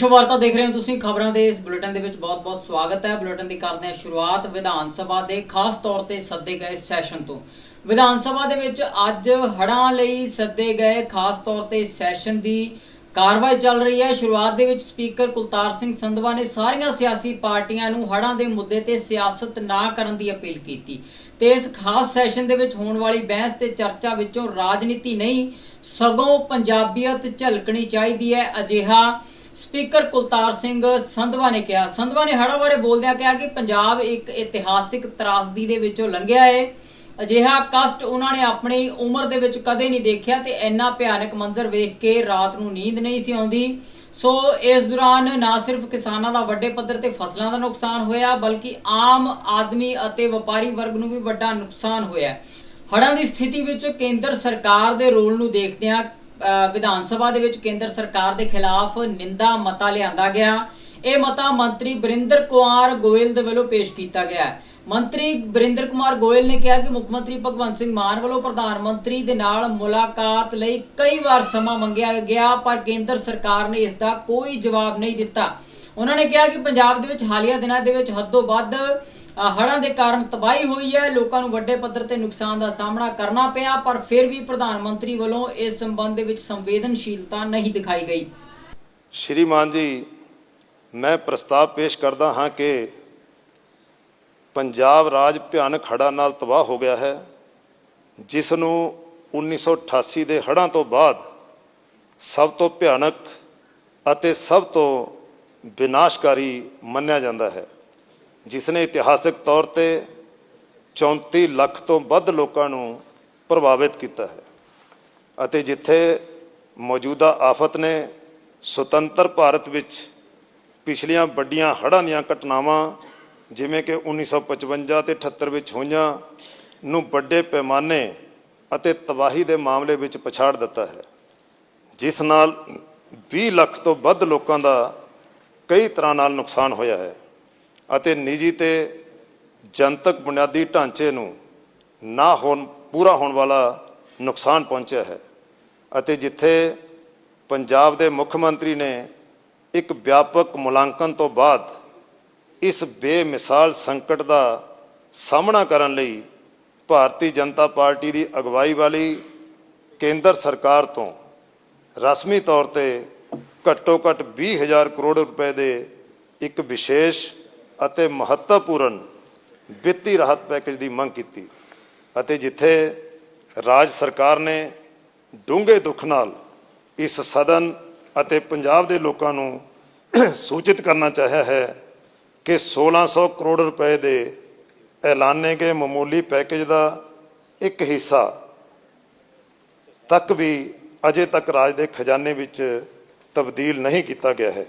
ਵਿਸ਼ਵ ਵਾਰਤਾ ਦੇਖ ਰਹੇ ਹੋ ਤੁਸੀਂ, ਖਬਰਾਂ ਦੇ ਇਸ ਬੁਲੇਟਿਨ ਦੇ ਵਿੱਚ ਬਹੁਤ-ਬਹੁਤ ਸਵਾਗਤ ਹੈ। ਬੁਲੇਟਿਨ ਦੀ ਕਰਦੇ ਹਾਂ ਸ਼ੁਰੂਆਤ ਵਿਧਾਨ ਸਭਾ ਦੇ ਖਾਸ ਤੌਰ ਤੇ ਸੱਦੇ ਗਏ ਸੈਸ਼ਨ ਤੋਂ। ਵਿਧਾਨ ਸਭਾ ਦੇ ਵਿੱਚ ਅੱਜ ਹੜ੍ਹਾਂ ਲਈ ਸੱਦੇ ਗਏ, ਖਾਸ ਤੌਰ ਤੇ ਸੈਸ਼ਨ ਦੀ ਕਾਰਵਾਈ ਚੱਲ ਰਹੀ ਹੈ। ਸ਼ੁਰੂਆਤ ਦੇ ਵਿੱਚ ਸਪੀਕਰ ਕੁਲਤਾਰ ਸਿੰਘ ਸੰਧਵਾ ਨੇ ਸਾਰੀਆਂ ਸਿਆਸੀ ਪਾਰਟੀਆਂ ਨੂੰ ਹੜ੍ਹਾਂ ਦੇ ਮੁੱਦੇ ਤੇ ਸਿਆਸਤ ਨਾ ਕਰਨ ਦੀ ਅਪੀਲ ਕੀਤੀ ਤੇ ਇਸ ਖਾਸ ਸੈਸ਼ਨ ਦੇ ਵਿੱਚ ਹੋਣ ਵਾਲੀ ਬਹਿਸ ਤੇ ਚਰਚਾ ਵਿੱਚੋਂ ਰਾਜਨੀਤੀ ਨਹੀਂ, ਸਗੋਂ ਪੰਜਾਬੀਅਤ ਝਲਕਣੀ ਚਾਹੀਦੀ ਹੈ। ਅਜਿਹਾ ਸਪੀਕਰ ਕੁਲਤਾਰ ਸਿੰਘ ਸੰਧਵਾ ਨੇ ਕਿਹਾ। ਸੰਧਵਾ ਨੇ ਹੜ੍ਹਾਂ ਬਾਰੇ ਬੋਲਦਿਆਂ ਕਿਹਾ ਕਿ ਪੰਜਾਬ ਇੱਕ ਇਤਿਹਾਸਿਕ ਤਰਾਸਦੀ ਦੇ ਵਿੱਚੋਂ ਲੰਘਿਆ ਹੈ ਅਜਿਹਾ ਕਸ਼ਟ ਉਹਨਾਂ ਨੇ ਆਪਣੀ ਉਮਰ ਦੇ ਵਿੱਚ ਕਦੇ ਨਹੀਂ ਦੇਖਿਆ ਤੇ ਇੰਨਾ ਭਿਆਨਕ ਮੰਜ਼ਰ ਵੇਖ ਕੇ ਰਾਤ ਨੂੰ ਨੀਂਦ ਨਹੀਂ ਸੀ ਆਉਂਦੀ। ਸੋ ਇਸ ਦੌਰਾਨ ਨਾ ਸਿਰਫ ਕਿਸਾਨਾਂ ਦਾ ਵੱਡੇ ਪੱਧਰ ਤੇ ਫਸਲਾਂ ਦਾ ਨੁਕਸਾਨ ਹੋਇਆ, ਬਲਕਿ ਆਮ ਆਦਮੀ ਅਤੇ ਵਪਾਰੀ ਵਰਗ ਨੂੰ ਵੀ ਵੱਡਾ ਨੁਕਸਾਨ ਹੋਇਆ। ਹੜ੍ਹਾਂ ਦੀ ਸਥਿਤੀ ਵਿੱਚ ਕੇਂਦਰ ਸਰਕਾਰ ਦੇ ਰੋਲ ਨੂੰ ਦੇਖਦਿਆਂ ਵਿਧਾਨ ਸਭਾ ਦੇ ਵਿੱਚ ਕੇਂਦਰ ਸਰਕਾਰ ਦੇ ਖਿਲਾਫ ਨਿੰਦਾ ਮਤਾ ਲਿਆਂਦਾ ਗਿਆ। ਇਹ ਮਤਾ ਮੰਤਰੀ ਬਰਿੰਦਰ ਕੁਮਾਰ ਗੋਇਲ ਦੇ ਵੱਲੋਂ ਪੇਸ਼ ਕੀਤਾ ਗਿਆ ਹੈ। ਮੰਤਰੀ ਬਰਿੰਦਰ ਕੁਮਾਰ ਗੋਇਲ ਨੇ ਕਿਹਾ ਕਿ ਮੁੱਖ ਮੰਤਰੀ ਭਗਵੰਤ ਸਿੰਘ ਮਾਨ ਵੱਲੋਂ ਪ੍ਰਧਾਨ ਮੰਤਰੀ ਦੇ ਨਾਲ ਮੁਲਾਕਾਤ ਲਈ ਕਈ ਵਾਰ ਸਮਾਂ ਮੰਗਿਆ ਗਿਆ, ਪਰ ਕੇਂਦਰ ਸਰਕਾਰ ਨੇ ਇਸ ਦਾ ਕੋਈ ਜਵਾਬ ਨਹੀਂ ਦਿੱਤਾ। ਉਹਨਾਂ ਨੇ ਕਿਹਾ ਕਿ ਪੰਜਾਬ ਦੇ ਵਿੱਚ ਹਾਲੀਆ ਦਿਨਾਂ ਦੇ ਵਿੱਚ ਹੱਦੋਂ ਵੱਧ ਹੜ੍ਹਾਂ ਦੇ ਕਾਰਨ ਤਬਾਹੀ ਹੋਈ ਹੈ। ਲੋਕਾਂ ਨੂੰ ਵੱਡੇ ਪੱਧਰ ਤੇ ਨੁਕਸਾਨ ਦਾ ਸਾਹਮਣਾ ਕਰਨਾ ਪਿਆ, ਪਰ ਫਿਰ ਵੀ ਪ੍ਰਧਾਨ ਮੰਤਰੀ ਵੱਲੋਂ ਇਸ ਸੰਬੰਧ ਦੇ ਵਿੱਚ ਸੰਵੇਦਨਸ਼ੀਲਤਾ ਨਹੀਂ ਦਿਖਾਈ ਗਈ। ਸ਼੍ਰੀਮਾਨ ਜੀ, ਮੈਂ ਪ੍ਰਸਤਾਵ ਪੇਸ਼ ਕਰਦਾ ਹਾਂ ਕਿ ਪੰਜਾਬ ਰਾਜ ਭਿਆਨਕ ਹੜ੍ਹਾਂ ਨਾਲ ਤਬਾਹ ਹੋ ਗਿਆ ਹੈ ਜਿਸ ਨੂੰ 1988 ਦੇ ਹੜ੍ਹਾਂ ਤੋਂ ਬਾਅਦ ਸਭ ਤੋਂ ਭਿਆਨਕ ਅਤੇ ਸਭ ਤੋਂ ਵਿਨਾਸ਼ਕਾਰੀ ਮੰਨਿਆ ਜਾਂਦਾ ਹੈ। ਜਿਸ ਨੇ ਇਤਿਹਾਸਕ ਤੌਰ ਤੇ 34 ਲੱਖ ਤੋਂ ਵੱਧ ਲੋਕਾਂ ਨੂੰ ਪ੍ਰਭਾਵਿਤ ਕੀਤਾ ਹੈ ਅਤੇ ਜਿੱਥੇ ਮੌਜੂਦਾ ਆਫਤ ਨੇ ਸੁਤੰਤਰ ਭਾਰਤ ਵਿੱਚ ਪਿਛਲੀਆਂ ਵੱਡੀਆਂ ਹੜ੍ਹਾਂ ਦੀਆਂ ਘਟਨਾਵਾਂ, ਜਿਵੇਂ ਕਿ 1955 ਤੇ 78 ਵਿੱਚ ਹੋਈਆਂ, ਨੂੰ ਵੱਡੇ ਪੈਮਾਨੇ ਅਤੇ ਤਬਾਹੀ ਦੇ ਮਾਮਲੇ ਵਿੱਚ ਪਛਾੜ ਦਿੱਤਾ ਹੈ। ਜਿਸ ਨਾਲ 20 ਲੱਖ ਤੋਂ ਵੱਧ ਲੋਕਾਂ ਦਾ ਕਈ ਤਰ੍ਹਾਂ ਨਾਲ ਨੁਕਸਾਨ ਹੋਇਆ ਹੈ। ਅਤੇ ਨਿੱਜੀ ਤੇ ਜਨਤਕ ਬੁਨਿਆਦੀ ਢਾਂਚੇ ਨੂੰ ਨਾ ਹੋਣ, ਪੂਰਾ ਹੋਣ ਵਾਲਾ ਨੁਕਸਾਨ ਪਹੁੰਚਿਆ ਹੈ ਅਤੇ ਜਿੱਥੇ ਪੰਜਾਬ ਦੇ ਮੁੱਖ ਮੰਤਰੀ ਨੇ ਇੱਕ ਵਿਆਪਕ ਮੁਲਾਂਕਣ ਤੋਂ ਬਾਅਦ ਇਸ ਬੇਮਿਸਾਲ ਸੰਕਟ ਦਾ ਸਾਹਮਣਾ ਕਰਨ ਲਈ ਭਾਰਤੀ ਜਨਤਾ ਪਾਰਟੀ ਦੀ ਅਗਵਾਈ ਵਾਲੀ ਕੇਂਦਰ ਸਰਕਾਰ ਤੋਂ ਰਸਮੀ ਤੌਰ ਤੇ ਘੱਟੋ ਘੱਟ 20000 ਕਰੋੜ ਰੁਪਏ ਦੇ ਇੱਕ ਵਿਸ਼ੇਸ਼ ਅਤੇ ਮਹੱਤਵਪੂਰਨ ਵਿੱਤੀ ਰਾਹਤ ਪੈਕੇਜ ਦੀ ਮੰਗ ਕੀਤੀ ਅਤੇ ਜਿੱਥੇ ਰਾਜ ਸਰਕਾਰ ਨੇ ਡੂੰਘੇ ਦੁੱਖ ਨਾਲ ਇਸ ਸਦਨ ਅਤੇ ਪੰਜਾਬ ਦੇ ਲੋਕਾਂ ਨੂੰ ਸੂਚਿਤ ਕਰਨਾ ਚਾਹਿਆ ਹੈ ਕਿ 1600 ਕਰੋੜ ਰੁਪਏ ਦੇ ਐਲਾਨੇ ਗਏ ਮਾਮੂਲੀ ਪੈਕੇਜ ਦਾ ਇੱਕ ਹਿੱਸਾ ਤੱਕ ਵੀ ਅਜੇ ਤੱਕ ਰਾਜ ਦੇ ਖਜ਼ਾਨੇ ਵਿੱਚ ਤਬਦੀਲ ਨਹੀਂ ਕੀਤਾ ਗਿਆ ਹੈ।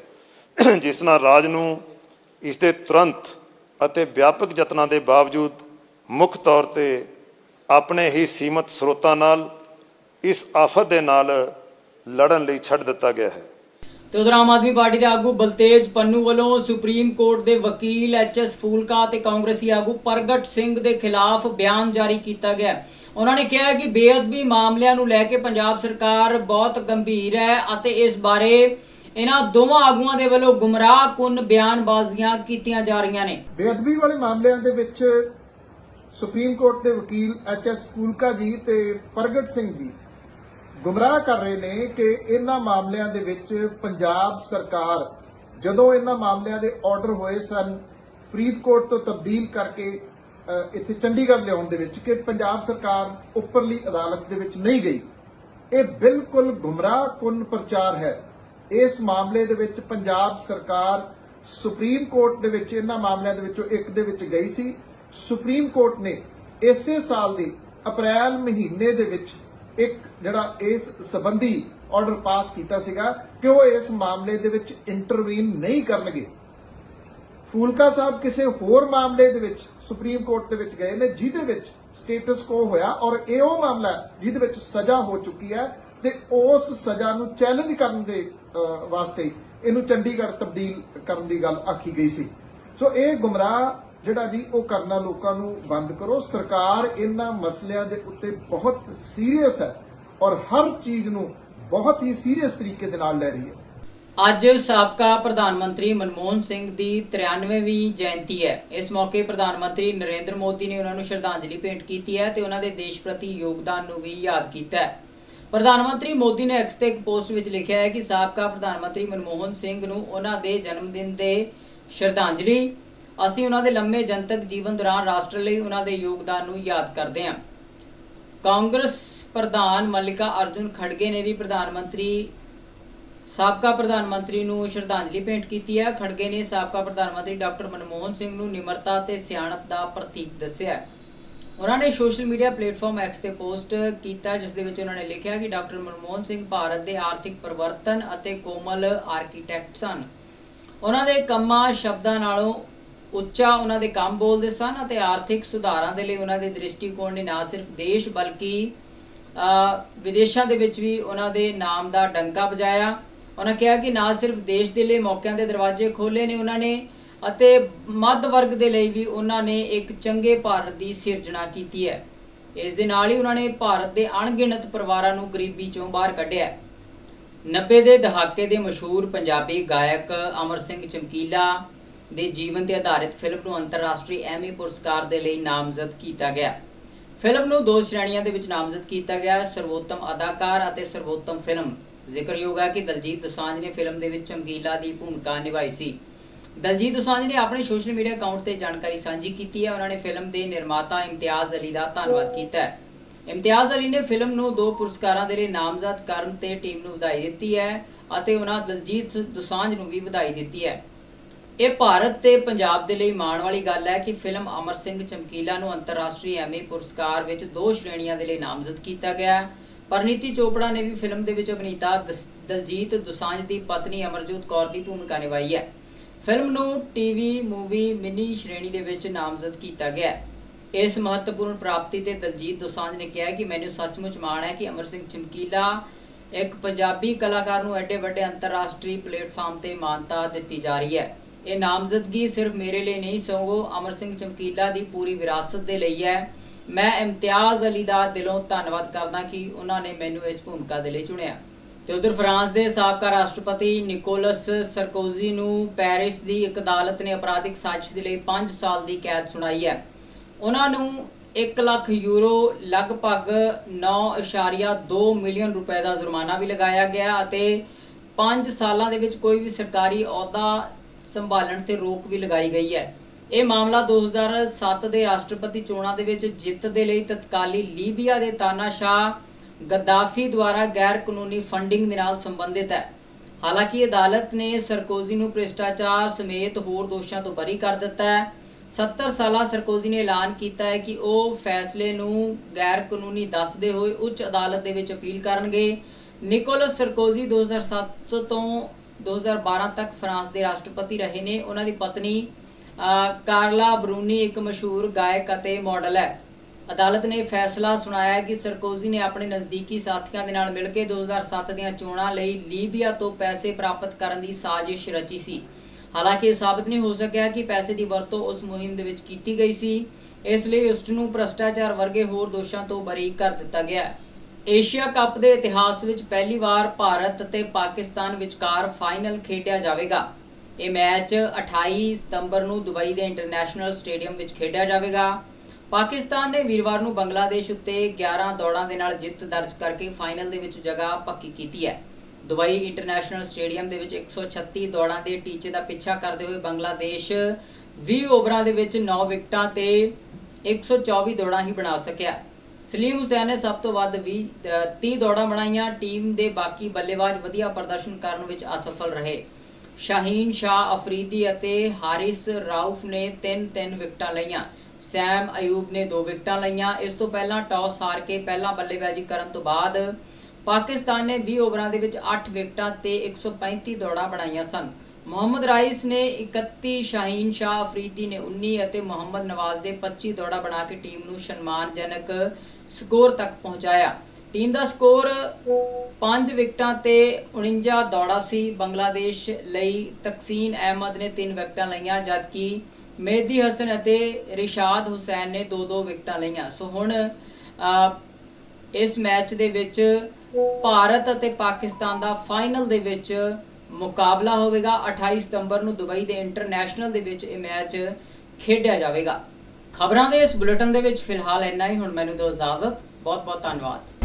ਜਿਸ ਨਾਲ ਰਾਜ ਨੂੰ ਇਸ ਦੇ ਤੁਰੰਤ ਅਤੇ ਵਿਆਪਕ ਯਤਨਾਂ ਦੇ ਬਾਵਜੂਦ ਮੁੱਖ ਤੌਰ ਤੇ ਆਪਣੇ ਹੀ ਸੀਮਤ ਸਰੋਤਾਂ ਨਾਲ ਇਸ ਆਫਤ ਦੇ ਨਾਲ ਲੜਨ ਲਈ ਛੱਡ ਦਿੱਤਾ ਗਿਆ ਹੈ। ਤੇ ਉਧਰ ਆਮ ਆਦਮੀ ਪਾਰਟੀ ਦੇ ਆਗੂ ਬਲਤੇਜ ਪੰਨੂ ਵੱਲੋਂ ਸੁਪਰੀਮ ਕੋਰਟ ਦੇ ਵਕੀਲ ਐਚ ਐਸ ਫੂਲਕਾ ਤੇ ਕਾਂਗਰਸੀ ਆਗੂ ਪ੍ਰਗਟ ਸਿੰਘ ਦੇ ਖਿਲਾਫ ਬਿਆਨ ਜਾਰੀ ਕੀਤਾ ਗਿਆ ਉਹਨਾਂ ਨੇ ਕਿਹਾ ਕਿ ਬੇਅਦਬੀ ਮਾਮਲਿਆਂ ਨੂੰ ਲੈ ਕੇ ਪੰਜਾਬ ਸਰਕਾਰ ਬਹੁਤ ਗੰਭੀਰ ਹੈ ਅਤੇ ਇਸ ਬਾਰੇ ਇਹਨਾਂ ਦੋਵਾਂ ਆਗੂਆਂ ਦੇ ਵੱਲੋਂ ਗੁੰਮਰਾਹਕੁਨ ਬਿਆਨਬਾਜ਼ੀਆਂ ਕੀਤੀਆਂ ਜਾ ਰਹੀਆਂ ਨੇ। ਬੇਅਦਬੀ ਵਾਲੇ ਮਾਮਲਿਆਂ ਦੇ ਵਿੱਚ ਸੁਪਰੀਮ ਕੋਰਟ ਦੇ ਵਕੀਲ ਐਚ ਐਸ ਫੂਲਕਾ ਜੀ ਤੇ ਪ੍ਰਗਟ ਸਿੰਘ ਜੀ ਗੁੰਮਰਾਹ ਕਰ ਰਹੇ ਨੇ ਕਿ ਇਹਨਾਂ ਮਾਮਲਿਆਂ ਦੇ ਵਿੱਚ ਪੰਜਾਬ ਸਰਕਾਰ ਜਦੋਂ ਇਹਨਾਂ ਮਾਮਲਿਆਂ ਦੇ ਆਰਡਰ ਹੋਏ ਸਨ, ਫਰੀਦਕੋਟ ਤੋਂ ਤਬਦੀਲ ਕਰਕੇ ਇੱਥੇ ਚੰਡੀਗੜ੍ਹ ਲਿਆਉਣ ਦੇ ਵਿੱਚ ਕਿ ਪੰਜਾਬ ਸਰਕਾਰ ਉੱਪਰਲੀ ਅਦਾਲਤ ਦੇ ਵਿੱਚ ਨਹੀਂ ਗਈ। ਇਹ ਬਿਲਕੁਲ ਗੁੰਮਰਾਹਕੁਨ ਪ੍ਰਚਾਰ ਹੈ। ਇਸ ਮਾਮਲੇ ਦੇ ਵਿੱਚ ਪੰਜਾਬ ਸਰਕਾਰ ਸੁਪਰੀਮ ਕੋਰਟ ਦੇ ਵਿੱਚ, ਇਹਨਾਂ ਮਾਮਲਿਆਂ ਦੇ ਵਿੱਚੋਂ ਇੱਕ ਦੇ ਵਿੱਚ ਗਈ ਸੀ। ਸੁਪਰੀਮ ਕੋਰਟ ਨੇ ਇਸੇ ਸਾਲ ਦੇ ਅਪ੍ਰੈਲ ਮਹੀਨੇ ਦੇ ਵਿੱਚ ਇੱਕ ਜਿਹੜਾ ਇਸ ਸੰਬੰਧੀ ਆਰਡਰ ਪਾਸ ਕੀਤਾ ਸੀਗਾ ਕਿ ਉਹ ਇਸ ਮਾਮਲੇ ਦੇ ਵਿੱਚ ਇੰਟਰਵੀਨ ਨਹੀਂ ਕਰਨਗੇ। ਫੂਲਕਾ ਸਾਹਿਬ ਕਿਸੇ ਹੋਰ ਮਾਮਲੇ ਦੇ ਵਿੱਚ ਸੁਪਰੀਮ ਕੋਰਟ ਦੇ ਵਿੱਚ ਗਏ ਨੇ, ਜਿਹਦੇ ਵਿੱਚ ਸਟੇਟਸ ਕੋ ਹੋਇਆ ਔਰ ਇਹ ਉਹ ਮਾਮਲਾ ਜਿਹਦੇ ਵਿੱਚ ਸਜ਼ਾ ਹੋ ਚੁੱਕੀ ਹੈ। ਤੇ ਉਸ ਸਜ਼ਾ ਨੂੰ ਚੈਲੰਜ ਕਰਨ ਦੇ ਵਾਸਤੇ ਇਹਨੂੰ ਚੰਡੀਗੜ੍ਹ ਤਬਦੀਲ ਕਰਨ ਦੀ ਗੱਲ ਆਖੀ ਗਈ ਸੀ। ਸੋ ਇਹ ਗੁੰਮਰਾਹ ਜਿਹੜਾ ਜੀ, ਉਹ ਕਰਨਾ ਲੋਕਾਂ ਨੂੰ ਬੰਦ ਕਰੋ। ਸਰਕਾਰ ਇਹਨਾਂ ਮਸਲਿਆਂ ਦੇ ਉੱਤੇ ਬਹੁਤ ਸੀਰੀਅਸ ਹੈ ਔਰ ਹਰ ਚੀਜ਼ ਨੂੰ ਬਹੁਤ ਹੀ ਸੀਰੀਅਸ ਤਰੀਕੇ ਦੇ ਨਾਲ ਲੈ ਰਹੀ ਹੈ। ਅੱਜ ਸਾਬਕਾ ਪ੍ਰਧਾਨ ਮੰਤਰੀ ਮਨਮੋਹਨ ਸਿੰਘ ਦੀ 93ਵੀਂ ਜਯੰਤੀ ਹੈ। ਇਸ ਮੌਕੇ ਪ੍ਰਧਾਨ ਮੰਤਰੀ ਨਰਿੰਦਰ ਮੋਦੀ ਨੇ ਉਹਨਾਂ ਨੂੰ ਸ਼ਰਧਾਂਜਲੀ ਭੇਂਟ ਕੀਤੀ ਹੈ ਤੇ ਉਹਨਾਂ ਦੇ ਦੇਸ਼ ਪ੍ਰਤੀ ਯੋਗਦਾਨ ਨੂੰ ਵੀ ਯਾਦ ਕੀਤਾ ਹੈ। ਪ੍ਰਧਾਨ ਮੰਤਰੀ ਮੋਦੀ ਨੇ ਐਕਸ ਤੇ ਇੱਕ ਪੋਸਟ ਵਿੱਚ ਲਿਖਿਆ ਹੈ ਕਿ ਸਾਬਕਾ ਪ੍ਰਧਾਨ ਮੰਤਰੀ ਮਨਮੋਹਨ ਸਿੰਘ ਨੂੰ ਉਹਨਾਂ ਦੇ ਜਨਮ ਦਿਨ ਦੇ ਸ਼ਰਧਾਂਜਲੀ। ਅਸੀਂ ਉਹਨਾਂ ਦੇ ਲੰਮੇ ਜਨਤਕ ਜੀਵਨ ਦੌਰਾਨ ਰਾਸ਼ਟਰ ਲਈ ਉਹਨਾਂ ਦੇ ਯੋਗਦਾਨ ਨੂੰ ਯਾਦ ਕਰਦੇ ਹਾਂ। ਕਾਂਗਰਸ ਪ੍ਰਧਾਨ ਮੱਲਿਕਾ ਅਰਜੁਨ ਖੜਗੇ ਨੇ ਵੀ ਪ੍ਰਧਾਨ ਮੰਤਰੀ, ਸਾਬਕਾ ਪ੍ਰਧਾਨ ਮੰਤਰੀ ਨੂੰ ਸ਼ਰਧਾਂਜਲੀ ਭੇਂਟ ਕੀਤੀ ਹੈ। ਖੜਗੇ ਨੇ ਸਾਬਕਾ ਪ੍ਰਧਾਨ ਮੰਤਰੀ ਡਾਕਟਰ ਮਨਮੋਹਨ ਸਿੰਘ ਨੂੰ ਨਿਮਰਤਾ ਤੇ ਸਿਆਣਪ ਦਾ ਪ੍ਰਤੀਕ ਦੱਸਿਆ ਉਹਨਾਂ ਨੇ ਸੋਸ਼ਲ ਮੀਡੀਆ ਪਲੇਟਫਾਰਮ ਐਕਸ ਤੇ ਪੋਸਟ ਕੀਤਾ, ਜਿਸ ਦੇ ਵਿੱਚ ਉਹਨਾਂ ਨੇ ਲਿਖਿਆ ਕਿ ਡਾਕਟਰ ਮਨਮੋਹਨ ਸਿੰਘ ਭਾਰਤ ਦੇ ਆਰਥਿਕ ਪਰਿਵਰਤਨ ਅਤੇ ਕੋਮਲ ਆਰਕੀਟੈਕਟ ਸਨ। ਉਹਨਾਂ ਦੇ ਕੰਮਾਂ ਸ਼ਬਦਾਂ ਨਾਲੋਂ ਉੱਚਾ ਉਹਨਾਂ ਦੇ ਕੰਮ ਬੋਲਦੇ ਸਨ ਅਤੇ ਆਰਥਿਕ ਸੁਧਾਰਾਂ ਦੇ ਲਈ ਉਹਨਾਂ ਦੇ ਦ੍ਰਿਸ਼ਟੀਕੋਣ ਨੇ ਨਾ ਸਿਰਫ ਦੇਸ਼ ਬਲਕਿ ਵਿਦੇਸ਼ਾਂ ਦੇ ਵਿੱਚ ਵੀ ਉਹਨਾਂ ਦੇ ਨਾਮ ਦਾ ਡੰਕਾ ਵਜਾਇਆ। ਉਹਨਾਂ ਕਿਹਾ ਕਿ ਨਾ ਸਿਰਫ ਦੇਸ਼ ਦੇ ਲਈ ਮੌਕਿਆਂ ਦੇ ਦਰਵਾਜ਼ੇ ਖੋਲੇ ਨੇ ਉਹਨਾਂ ਨੇ ਅਤੇ ਮੱਧ ਵਰਗ ਦੇ ਲਈ ਵੀ ਉਹਨਾਂ ਨੇ ਇੱਕ ਚੰਗੇ ਭਾਰਤ ਦੀ ਸਿਰਜਣਾ ਕੀਤੀ ਹੈ। ਇਸ ਦੇ ਨਾਲ ਹੀ ਉਹਨਾਂ ਨੇ ਭਾਰਤ ਦੇ ਅਣਗਿਣਤ ਪਰਿਵਾਰਾਂ ਨੂੰ ਗਰੀਬੀ ਚੋਂ ਬਾਹਰ ਕੱਢਿਆ ਹੈ। 90 ਦੇ ਦਹਾਕੇ ਦੇ ਮਸ਼ਹੂਰ ਪੰਜਾਬੀ ਗਾਇਕ ਅਮਰ ਸਿੰਘ ਚਮਕੀਲਾ ਦੇ ਜੀਵਨ ਤੇ ਆਧਾਰਿਤ ਫਿਲਮ ਨੂੰ ਅੰਤਰਰਾਸ਼ਟਰੀ ਐਮੀ ਪੁਰਸਕਾਰ ਦੇ ਲਈ ਨਾਮਜ਼ਦ ਕੀਤਾ ਗਿਆ ਫਿਲਮ ਨੂੰ ਦੋ ਸ਼੍ਰੇਣੀਆਂ ਦੇ ਵਿੱਚ ਨਾਮਜ਼ਦ ਕੀਤਾ ਗਿਆ ਸਰਵੋਤਮ ਅਦਾਕਾਰ ਅਤੇ ਸਰਵੋਤਮ ਫਿਲਮ। ਜ਼ਿਕਰਯੋਗ ਹੈ ਕਿ ਦਲਜੀਤ ਦੋਸਾਂਝ ਨੇ ਫਿਲਮ ਦੇ ਵਿੱਚ ਚਮਕੀਲਾ ਦੀ ਭੂਮਿਕਾ ਨਿਭਾਈ ਸੀ। ਦਲਜੀਤ ਦੋਸਾਂਝ ਨੇ ਆਪਣੇ ਸੋਸ਼ਲ ਮੀਡੀਆ ਅਕਾਊਂਟ ਤੇ ਜਾਣਕਾਰੀ ਸਾਂਝੀ ਕੀਤੀ ਹੈ। ਉਹਨਾਂ ਨੇ ਫਿਲਮ ਦੇ ਨਿਰਮਾਤਾ ਇਮਤਿਆਜ਼ ਅਲੀ ਦਾ ਧੰਨਵਾਦ ਕੀਤਾ ਹੈ। ਇਮਤਿਆਜ਼ ਅਲੀ ਨੇ ਫਿਲਮ ਨੂੰ ਦੋ ਪੁਰਸਕਾਰਾਂ ਦੇ ਲਈ ਨਾਮਜ਼ਦ ਕਰਨ ਤੇ ਟੀਮ ਨੂੰ ਵਧਾਈ ਦਿੱਤੀ ਹੈ ਅਤੇ ਉਹਨਾਂ ਦਲਜੀਤ ਦੋਸਾਂਝ ਨੂੰ ਵੀ ਵਧਾਈ ਦਿੱਤੀ ਹੈ। ਇਹ ਭਾਰਤ ਤੇ ਪੰਜਾਬ ਦੇ ਲਈ ਮਾਣ ਵਾਲੀ ਗੱਲ ਹੈ ਕਿ ਫਿਲਮ ਅਮਰ ਸਿੰਘ ਚਮਕੀਲਾ ਨੂੰ ਅੰਤਰਰਾਸ਼ਟਰੀ ਐਮੀ ਪੁਰਸਕਾਰ ਵਿੱਚ ਦੋ ਸ਼੍ਰੇਣੀਆਂ ਦੇ ਲਈ ਨਾਮਜ਼ਦ ਕੀਤਾ ਗਿਆ ਹੈ। ਪਰਨੀਤੀ ਚੋਪੜਾ ਨੇ ਵੀ ਫਿਲਮ ਦੇ ਵਿੱਚ ਅਭਿਨੇਤਾ ਦਸ- ਦਲਜੀਤ ਦੋਸਾਂਝ ਦੀ ਪਤਨੀ ਅਮਰਜੋਤ ਕੌਰ ਦੀ ਭੂਮਿਕਾ ਨਿਭਾਈ ਹੈ। ਫਿਲਮ ਨੂੰ ਟੀਵੀ ਮੂਵੀ, ਮਿੰਨੀ ਸ਼੍ਰੇਣੀ ਦੇ ਵਿੱਚ ਨਾਮਜ਼ਦ ਕੀਤਾ ਗਿਆ ਇਸ ਮਹੱਤਵਪੂਰਨ ਪ੍ਰਾਪਤੀ ਤੇ ਦਲਜੀਤ ਦੋਸਾਂਝ ਨੇ ਕਿਹਾ ਕਿ ਮੈਨੂੰ ਸੱਚਮੁੱਚ ਮਾਣ ਹੈ ਕਿ ਅਮਰ ਸਿੰਘ ਚਮਕੀਲਾ ਇੱਕ ਪੰਜਾਬੀ ਕਲਾਕਾਰ ਨੂੰ ਐਡੇ ਵੱਡੇ ਅੰਤਰਰਾਸ਼ਟਰੀ ਪਲੇਟਫਾਰਮ ਤੇ ਮਾਨਤਾ ਦਿੱਤੀ ਜਾ ਰਹੀ ਹੈ। ਇਹ ਨਾਮਜ਼ਦਗੀ ਸਿਰਫ ਮੇਰੇ ਲਈ ਨਹੀਂ, ਸਗੋਂ ਅਮਰ ਸਿੰਘ ਚਮਕੀਲਾ ਦੀ ਪੂਰੀ ਵਿਰਾਸਤ ਦੇ ਲਈ ਹੈ। ਮੈਂ ਇਮਤਿਆਜ਼ ਅਲੀ ਦਾ ਦਿਲੋਂ ਧੰਨਵਾਦ ਕਰਦਾ ਕਿ ਉਹਨਾਂ ਨੇ ਮੈਨੂੰ ਇਸ ਭੂਮਿਕਾ ਦੇ ਲਈ ਚੁਣਿਆ। ਤੇ ਉਧਰ ਫਰਾਂਸ ਦੇ ਸਾਬਕਾ ਰਾਸ਼ਟਰਪਤੀ ਨਿਕੋਲਸ ਸਰਕੋਜ਼ੀ ਨੂੰ ਪੈਰਿਸ ਦੀ ਇੱਕ ਅਦਾਲਤ ਨੇ ਅਪਰਾਧਿਕ ਸਾਜ਼ਿਸ਼ ਦੇ ਲਈ 5 ਸਾਲ ਦੀ ਕੈਦ ਸੁਣਾਈ ਹੈ। ਉਹਨਾਂ ਨੂੰ 1 ਲੱਖ ਯੂਰੋ ਲਗਭਗ 9.2 ਮਿਲੀਅਨ ਰੁਪਏ ਦਾ ਜੁਰਮਾਨਾ ਵੀ ਲਗਾਇਆ ਗਿਆ ਅਤੇ 5 ਸਾਲਾਂ ਦੇ ਵਿੱਚ ਕੋਈ ਵੀ ਸਰਕਾਰੀ ਅਹੁਦਾ ਸੰਭਾਲਣ ਤੇ ਰੋਕ ਵੀ ਲਗਾਈ ਗਈ ਹੈ। ਇਹ ਮਾਮਲਾ 2007 ਦੇ ਰਾਸ਼ਟਰਪਤੀ ਚੋਣਾਂ ਦੇ ਵਿੱਚ ਜਿੱਤ ਦੇ ਲਈ ਤਤਕਾਲੀ ਲੀਬੀਆ ਦੇ ਤਾਨਾਸ਼ਾਹ ਗੱਦਾਫੀ ਦੁਆਰਾ ਗੈਰ ਕਾਨੂੰਨੀ ਫੰਡਿੰਗ ਦੇ ਨਾਲ ਸੰਬੰਧਿਤ ਹੈ। ਹਾਲਾਂਕਿ ਅਦਾਲਤ ਨੇ ਸਰਕੋਜ਼ੀ ਨੂੰ ਭ੍ਰਿਸ਼ਟਾਚਾਰ ਸਮੇਤ ਹੋਰ ਦੋਸ਼ਾਂ ਤੋਂ ਬਰੀ ਕਰ ਦਿੱਤਾ ਹੈ। 70 ਸਾਲਾ ਸਰਕੋਜ਼ੀ ਨੇ ਐਲਾਨ ਕੀਤਾ ਹੈ ਕਿ ਉਹ ਫੈਸਲੇ ਨੂੰ ਗੈਰ ਕਾਨੂੰਨੀ ਦੱਸਦੇ ਹੋਏ ਉੱਚ ਅਦਾਲਤ ਦੇ ਵਿੱਚ ਅਪੀਲ ਕਰਨਗੇ। ਨਿਕੋਲਸ ਸਰਕੋਜ਼ੀ 2007 ਤੋਂ 2012 ਤੱਕ ਫਰਾਂਸ ਦੇ ਰਾਸ਼ਟਰਪਤੀ ਰਹੇ ਨੇ। ਉਹਨਾਂ ਦੀ ਪਤਨੀ ਕਾਰਲਾ ਬਰੂਨੀ ਇੱਕ ਮਸ਼ਹੂਰ ਗਾਇਕ ਅਤੇ ਮਾਡਲ ਹੈ। ਅਦਾਲਤ ਨੇ ਫੈਸਲਾ ਸੁਣਾਇਆ ਕਿ ਸਰਕੋਜ਼ੀ ਨੇ ਆਪਣੇ ਨਜ਼ਦੀਕੀ ਸਾਥੀਆਂ ਦੇ ਨਾਲ ਮਿਲ ਕੇ 2007 ਦੀਆਂ ਚੋਣਾਂ ਲਈ ਲੀਬੀਆ ਤੋਂ ਪੈਸੇ ਪ੍ਰਾਪਤ ਕਰਨ ਦੀ ਸਾਜ਼ਿਸ਼ ਰਚੀ ਸੀ। ਹਾਲਾਂਕਿ ਇਹ ਸਾਬਤ ਨਹੀਂ ਹੋ ਸਕਿਆ ਕਿ ਪੈਸੇ ਦੀ ਵਰਤੋਂ ਉਸ ਮੁਹਿੰਮ ਦੇ ਵਿੱਚ ਕੀਤੀ ਗਈ ਸੀ। ਇਸ ਲਈ ਉਸ ਨੂੰ ਭ੍ਰਸ਼ਟਾਚਾਰ ਵਰਗੇ ਹੋਰ ਦੋਸ਼ਾਂ ਤੋਂ ਬਰੀ ਕਰ ਦਿੱਤਾ ਗਿਆ ਏਸ਼ੀਆ ਕੱਪ ਦੇ ਇਤਿਹਾਸ ਵਿੱਚ ਪਹਿਲੀ ਵਾਰ ਭਾਰਤ ਅਤੇ ਪਾਕਿਸਤਾਨ ਵਿਚਕਾਰ ਫਾਈਨਲ ਖੇਡਿਆ ਜਾਵੇਗਾ। ਇਹ ਮੈਚ 28 ਸਤੰਬਰ ਨੂੰ ਦੁਬਈ ਦੇ ਇੰਟਰਨੈਸ਼ਨਲ ਸਟੇਡੀਅਮ ਵਿੱਚ ਖੇਡਿਆ ਜਾਵੇਗਾ। ਪਾਕਿਸਤਾਨ ਨੇ ਵੀਰਵਾਰ ਨੂੰ ਬੰਗਲਾਦੇਸ਼ ਉੱਤੇ 11 ਦੌੜਾਂ ਦੇ ਨਾਲ ਜਿੱਤ ਦਰਜ ਕਰਕੇ ਫਾਈਨਲ ਦੇ ਵਿੱਚ ਜਗ੍ਹਾ ਪੱਕੀ ਕੀਤੀ ਹੈ। ਦੁਬਈ ਇੰਟਰਨੈਸ਼ਨਲ ਸਟੇਡੀਅਮ ਦੇ ਵਿੱਚ 136 ਦੌੜਾਂ ਦੇ ਟੀਚੇ ਦਾ ਪਿੱਛਾ ਕਰਦੇ ਹੋਏ ਬੰਗਲਾਦੇਸ਼ 20 ਓਵਰਾਂ ਦੇ ਵਿੱਚ 9 ਵਿਕਟਾਂ ਤੇ 124 ਦੌੜਾਂ ਹੀ ਬਣਾ ਸਕਿਆ। ਸਲੀਮ ਹੁਸੈਨ ਨੇ ਸਭ ਤੋਂ ਵੱਧ 20 ਅ, 30 ਦੌੜਾਂ ਬਣਾਈਆਂ। ਟੀਮ ਦੇ ਬਾਕੀ ਬੱਲੇਬਾਜ਼ ਵਧੀਆ ਪ੍ਰਦਰਸ਼ਨ ਕਰਨ ਵਿੱਚ ਅਸਫਲ ਰਹੇ। ਸ਼ਾਹੀਨ ਸ਼ਾਹ ਅਫਰੀਦੀ ਅਤੇ ਹਾਰਿਸ ਰਾਉਫ ਨੇ 3-3 ਵਿਕਟਾਂ ਲਈਆਂ। ਸੈਮ ਅਯੂਬ ਨੇ ਦੋ ਵਿਕਟਾਂ ਲਈਆਂ। ਇਸ ਤੋਂ ਪਹਿਲਾਂ ਟਾਸ ਹਾਰ ਕੇ ਪਹਿਲਾਂ ਬੱਲੇਬਾਜ਼ੀ ਕਰਨ ਤੋਂ ਬਾਅਦ ਪਾਕਿਸਤਾਨ ਨੇ 20 ਓਵਰਾਂ ਦੇ ਵਿੱਚ 8 ਵਿਕਟਾਂ ਤੇ 135 ਦੌੜਾਂ ਬਣਾਈਆਂ ਸਨ। ਮੁਹੰਮਦ ਰਾਈਸ ਨੇ 31 ਸ਼ਾਹੀਨ ਸ਼ਾਹ ਅਫਰੀਦੀ ਨੇ 19 ਅਤੇ ਮੁਹੰਮਦ ਨਵਾਜ਼ ਨੇ 25 ਦੌੜਾਂ ਬਣਾ ਕੇ ਟੀਮ ਨੂੰ ਸਨਮਾਨਜਨਕ ਸਕੋਰ ਤੱਕ ਪਹੁੰਚਾਇਆ। ਟੀਮ ਦਾ ਸਕੋਰ 5 ਵਿਕਟਾਂ ਤੇ 49 ਦੌੜਾਂ ਸੀ। ਬੰਗਲਾਦੇਸ਼ ਲਈ ਤਕਸੀਨ ਅਹਿਮਦ ਨੇ 3 ਵਿਕਟਾਂ ਲਈਆਂ, ਜਦਕਿ ਮਹਿਦੀ ਹਸਨ ਅਤੇ ਰਿਸ਼ਾਦ ਹੁਸੈਨ ਨੇ 2-2 ਵਿਕਟਾਂ ਲਈਆਂ। ਸੋ ਹੁਣ ਇਸ ਮੈਚ ਦੇ ਵਿੱਚ ਭਾਰਤ ਅਤੇ ਪਾਕਿਸਤਾਨ ਦਾ ਫਾਈਨਲ ਦੇ ਵਿੱਚ ਮੁਕਾਬਲਾ ਹੋਵੇਗਾ। 28 ਸਤੰਬਰ ਨੂੰ ਦੁਬਈ ਦੇ ਇੰਟਰਨੈਸ਼ਨਲ ਦੇ ਵਿੱਚ ਇਹ ਮੈਚ ਖੇਡਿਆ ਜਾਵੇਗਾ। ਖਬਰਾਂ ਦੇ ਇਸ ਬੁਲੇਟਿਨ ਦੇ ਵਿੱਚ ਫਿਲਹਾਲ ਇੰਨਾ ਹੀ। ਹੁਣ ਮੈਨੂੰ ਦਿਓ ਇਜਾਜ਼ਤ। ਬਹੁਤ ਬਹੁਤ ਧੰਨਵਾਦ।